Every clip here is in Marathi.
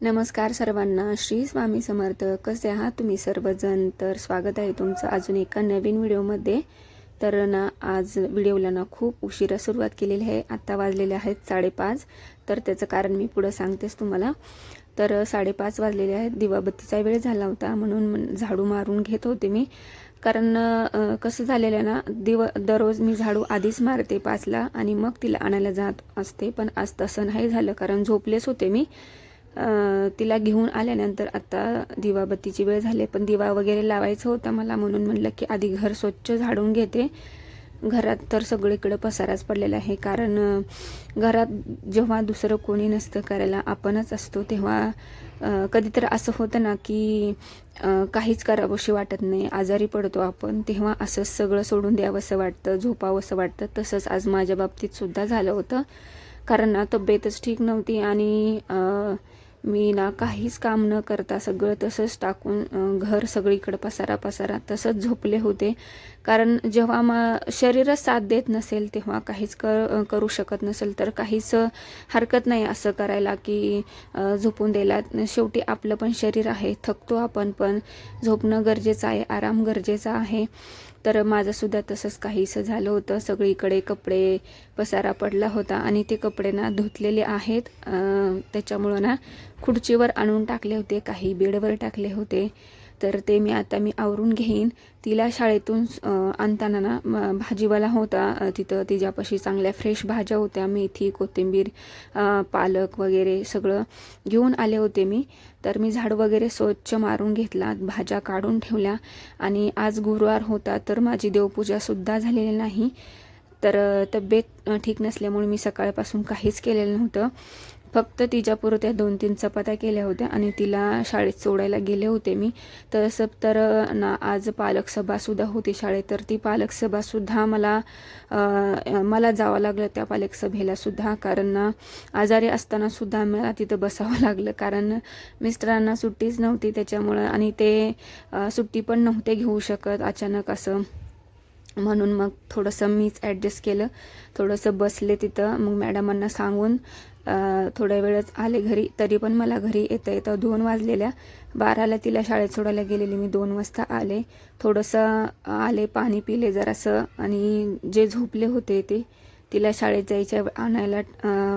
नमस्कार सर्वांना. श्री स्वामी समर्थ. कसे आहात तुम्ही सर्वजण? तर स्वागत आहे तुमचं अजून एका नवीन व्हिडिओमध्ये. तर ना आज व्हिडिओला ना खूप उशिरा सुरुवात केलेली आहे. आत्ता वाजलेले आहेत साडेपाच. तर त्याचं कारण मी पुढं सांगतेच तुम्हाला. तर साडेपाच वाजलेले आहेत. दिवाबत्तीचा वेळ झाला होता म्हणून झाडू मारून घेत होते मी. कारण कसं झालेलं आहे ना दिव दररोज मी झाडू आधीच मारते पाचला आणि मग तिला आणायला जात असते. पण आज तसं नाही झालं कारण झोपलेच होते मी. तिला घेऊन आल्यानंतर आता दिवाबत्तीची वेळ झाली पण दिवा वगैरे लावायचा होता मला म्हणून म्हणलं की आधी घर स्वच्छ झाडून घेते. घरात तर सगळीकडे पसाराच पडलेला आहे कारण घरात जेव्हा दुसरं कोणी नसतं करायला आपणच असतो तेव्हा कधी तर असं होतं ना की काहीच करावंशी वाटत नाही आजारी पडतो आपण तेव्हा असंच सगळं सोडून द्यावंसं वाटतं झोपावंसं वाटतं. तसंच आज माझ्या बाबतीत सुद्धा झालं होतं कारण ना तब्येतच ठीक नव्हती आणि मी ना काहीच काम न करता सगळं तसंच टाकून घर सगळीकडे पसारा पसारा तसंच झोपले होते. कारण जेव्हा मग शरीरच साथ देत नसेल तेव्हा काहीच कर करू शकत नसेल. तर काहीच हरकत नाही असं करायला की झोपून द्यायला. शेवटी आपलं पण शरीर आहे थकतो आपण पण. झोपणं गरजेचं आहे आराम गरजेचा आहे. तर माझंसुद्धा तसंच काहीसं झालं होतं. सगळीकडे कपडे पसारा पडला होता आणि ते कपडे ना धुतलेले आहेत. त्याच्यामुळं ना खुर्चीवर आणून टाकले होते काही बेडवर टाकले होते. तर ते मी आता मी आवरून घेईन. तिला शाळेतून आणताना ना म- भाजीवाला होता. तिथं तिच्यापाशी चांगल्या फ्रेश भाज्या होत्या मेथी कोथिंबीर पालक वगैरे सगळं घेऊन आले होते मी. तर मी झाड वगैरे स्वच्छ मारून घेतला भाज्या काढून ठेवल्या. आणि आज गुरुवार होता तर माझी देवपूजासुद्धा झालेली नाही. तर तब्येत ठीक नसल्यामुळे मी सकाळपासून काहीच केलेलं नव्हतं. फक्त तिच्यापुरत्या दोन तीन चपात्या केल्या होत्या आणि तिला शाळेत सोडायला गेले होते मी. तसं तर ना आज पालक सभासुद्धा होती शाळेत तर ती पालक सभासुद्धा मला आ, मला जावं लागलं त्या पालक सभेला सुद्धा. कारण ना आजारी असताना सुद्धा मला तिथं बसावं लागलं. कारण मिस्टरांना सुट्टीच नव्हती त्याच्यामुळं आणि ते सुट्टी पण नव्हते घेऊ शकत अचानक असं. म्हणून मग थोडंसं मीच ॲडजस्ट केलं. थोडंसं बसले तिथं. मग मॅडमांना सांगून थोड्या वेळच आले घरी. तरी पण मला घरी येता येतं दोन वाजलेल्या. बाराला तिला शाळेत सोडायला गेलेली. मी दोन वाजता आले. थोडंसं आले पाणी पिले जरासं. आणि जे झोपले होते ते तिला शाळेत जायच्या आणायला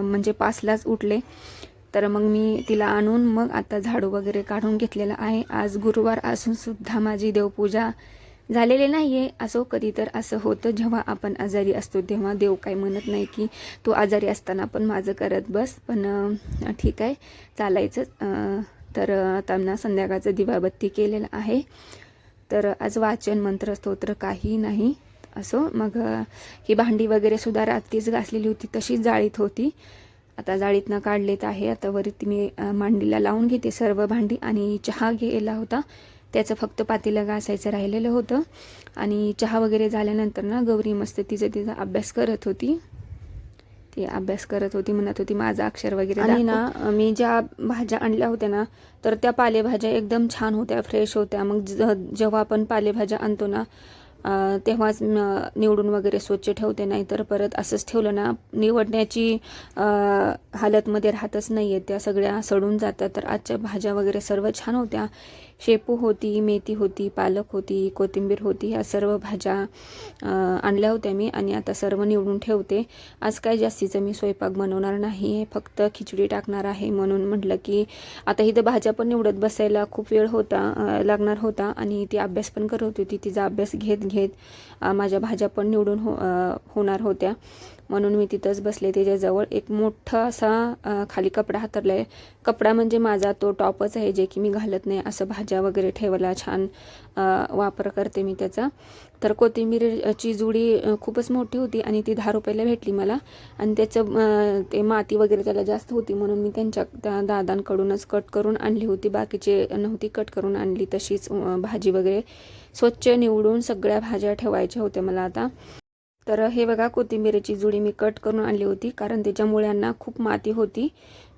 म्हणजे पाचलाच उठले. तर मग मी तिला आणून मग आता झाडू वगैरे काढून घेतलेला आहे. आज गुरुवार असून सुद्धा माझी देवपूजा झालेले नाही आहे असो कधी तर असं होतं. जेव्हा आपण आजारी असतो तेव्हा देव काय म्हणत नाही की तू आजारी असताना पण माझं करत बस. पण ठीक आहे. चालायचंच तर त्यांना संध्याकाळचं दिवाबत्ती केलेलं आहे. तर आज वाचन मंत्र स्तोत्र काही नाही. असो मग ही भांडी वगैरे सुद्धा रात्रीच घासलेली होती. तशीच जाळीत होती. आता जाळीतनं काढलेत आहे. आता वरती मी मांडीला लावून घेते सर्व भांडी. आणि चहा घ्यायला होता. त्याचं फक्त पातीला घासायचं राहिलेलं होतं. आणि चहा वगैरे झाल्यानंतर ना गौरी मस्त तिचं तिचा अभ्यास करत होती. ती अभ्यास करत होती म्हणत होती माझं अक्षर वगैरे आणि ना मी ज्या भाज्या आणल्या होत्या ना तर त्या पालेभाज्या एकदम छान होत्या फ्रेश होत्या. मग जेव्हा आपण पालेभाज्या आणतो ना तेव्हाच निवडून वगैरे स्वच्छ ठेवते नाही तर परत असंच ठेवलं ना निवडण्याची हालतमध्ये राहतच नाही आहे त्या सगळ्या सडून जातात. तर आजच्या भाज्या वगैरे सर्व छान होत्या. शेपू होती मेथी होती पालक होती कोथिंबीर होती ह्या सर्व भाज्या आणल्या होत्या मी आणि आता सर्व निवडून ठेवते. आज काय जास्तीचं मी स्वयंपाक बनवणार नाही आहे फक्त खिचडी टाकणार आहे म्हणून म्हटलं की आता इथं भाज्या पण निवडत बसायला खूप वेळ होता लागणार होता आणि ती अभ्यास पण करत होती. तिचा अभ्यास घेत घेत माझ्या भाज्या पण निवडून हो होणार होत्या. म्हणून मी तिथंच बसले. त्याच्याजवळ एक मोठा असा खाली कपडा हातरला आहे कपडा म्हणजे माझा तो टॉपच आहे जे की मी घालत नाही असं भाज्या वगैरे ठेवायला छान वापर करते मी त्याचा. तर कोथिंबीरची जुडी खूपच मोठी होती आणि ती दहा रुपयाला भेटली मला. आणि त्याचं ते माती वगैरे त्याला जास्त होती म्हणून मी त्यांच्या त्या दादांकडूनच कट करून आणली होती. बाकीचे नव्हती कट करून आणली तशीच भाजी वगैरे. स्वच्छ निवडून सगळ्या भाज्या ठेवायच्या होत्या मला आता. तर हे बघा कोथिंबीरची जुडी मी कट करून आणली होती कारण त्याच्या मुळ्यांना खूप माती होती.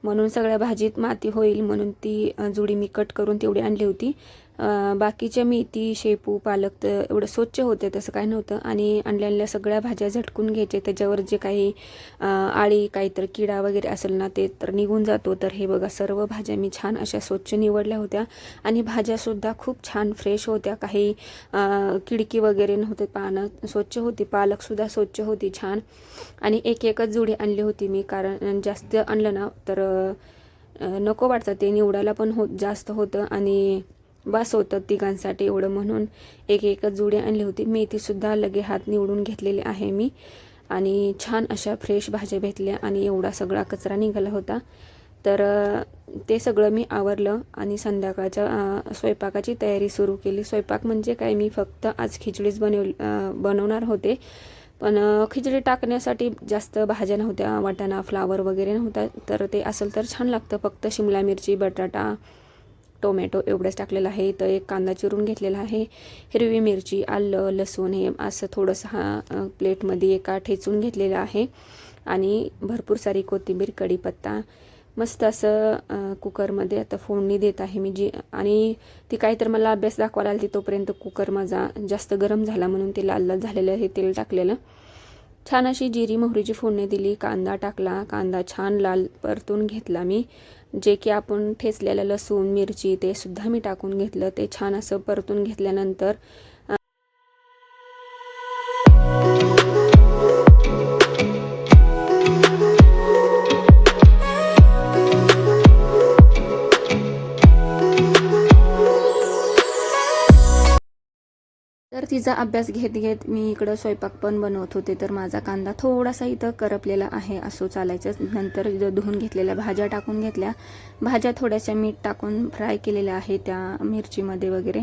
म्हणून सगळ्या भाजीत माती होईल म्हणून ती जुडी मी कट करून तेवढी आणली होती. बाकीच्या मेथी शेपू पालक तर एवढं स्वच्छ होते तसं काय नव्हतं. आणि आणलेल्या सगळ्या भाज्या झटकून घ्यायचे. त्याच्यावर जे काही आळी काहीतरी किडा वगैरे असेल ना ते तर निघून जातो. तर हे बघा सर्व भाज्या मी छान अशा स्वच्छ निवडल्या होत्या. आणि भाज्यासुद्धा खूप छान फ्रेश होत्या. काही किडकी वगैरे नव्हते पानं स्वच्छ होती. पालकसुद्धा स्वच्छ होती छान. आणि एक एकच जुडी आणली होती मी. कारण जास्त आणलं ना तर नको वाटतं. ते निवडायला पण होत जास्त होतं आणि बस होतं तिघांसाठी एवढं म्हणून. एक एकच जुडी आणली होती. मेथीसुद्धा लगे हात निवडून घेतलेली आहे मी. आणि छान अशा फ्रेश भाज्या भेटल्या आणि एवढा सगळा कचरा निघाला होता. तर ते सगळं मी आवरलं आणि संध्याकाळच्या स्वयंपाकाची तयारी सुरू केली. स्वयंपाक म्हणजे काय? मी फक्त आज खिचडीच बनव बनवणार होते. पण खिचडी टाकण्यासाठी जास्त भाज्या नव्हत्या वाटाणा फ्लावर वगैरे नव्हता. तर ते असेल तर छान लागतं. फक्त शिमला मिरची बटाटा टोमॅटो एवढंच टाकलेलं आहे. तर एक कांदा चिरून घेतलेला आहे. हिरवी मिरची आलं लसूण हे असं थोडंसं हा प्लेटमध्ये एका ठेचून घेतलेलं आहे. आणि भरपूर सारी कोथिंबीर कढीपत्ता मस्त असं कुकरमध्ये आता फोडणी देत आहे मी जी. आणि ती काहीतरी मला अभ्यास दाखवायला आली तोपर्यंत कुकर माझा जास्त गरम झाला म्हणून ते लाल लाल झालेलं हे तेल टाकलेलं. छान अशी जिरी मोहरीची फोडणी दिली कांदा टाकला कांदा छान लाल परतून घेतला मी. जे की आपण ठेचलेलं लसूण मिरची ते सुद्धा मी टाकून घेतलं. ते छान असं परतून घेतल्यानंतर तिचा अभ्यास घेत घेत मी इकडं स्वयंपाक पण बनवत होते तर माझा कांदा थोडासा इथं करपलेला आहे असो चालायचं. नंतर धुवून घेतलेल्या भाज्या टाकून घेतल्या. भाज्या थोड्याशा मीठ टाकून फ्राय केलेल्या आहे त्या मिरचीमध्ये वगैरे.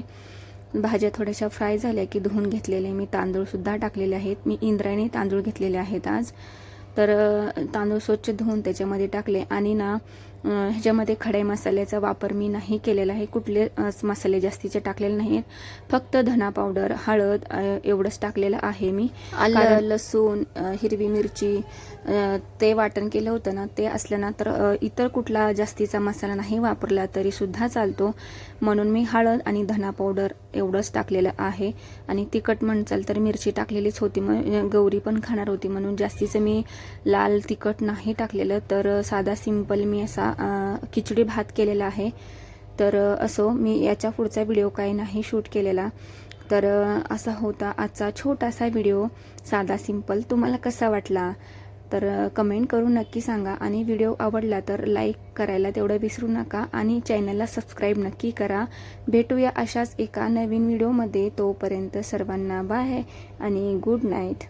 भाज्या थोड्याशा फ्राय झाल्या की धुवून घेतलेले मी तांदूळसुद्धा टाकलेले आहेत. मी इंद्रायणी तांदूळ घेतलेले आहेत आज. तर तांदूळ स्वच्छ धुवून त्याच्यामध्ये टाकले आणि ना ह्याच्यामध्ये खडे मसाल्याचा वापर मी नाही केलेला आहे. कुठले मसाले जास्तीचे टाकलेले नाहीत फक्त धना पावडर हळद एवढंच टाकलेलं आहे मी. आलं लसूण हिरवी मिरची ते वाटण केलं होतं ना ते असलं ना तर इतर कुठला जास्तीचा मसाला नाही वापरला तरी सुद्धा चालतो. म्हणून मी हळद आणि धना पावडर एवढंच टाकलेलं आहे. आणि तिखट म्हणचाल तर मिरची टाकलेलीच होती. मग गौरी पण खाणार होती म्हणून जास्तीचं मी लाल तिखट नाही टाकलेलं. तर साधा सिंपल मी असा खिचडी भात केलेला आहे. तर असो मी याच्या पुढचा व्हिडिओ काही नाही शूट केलेला. तर असा होता आजचा छोटासा व्हिडिओ साधा सिंपल. तुम्हाला कसा वाटला? तर कमेंट करून नक्की सांगा. आणि व्हिडिओ आवडला तर लाईक करायला तेवढं विसरू नका. आणि चॅनलला सबस्क्राईब नक्की करा. भेटूया अशाच एका नवीन व्हिडिओमध्ये. तोपर्यंत सर्वांना बाय. आणि गुड नाईट.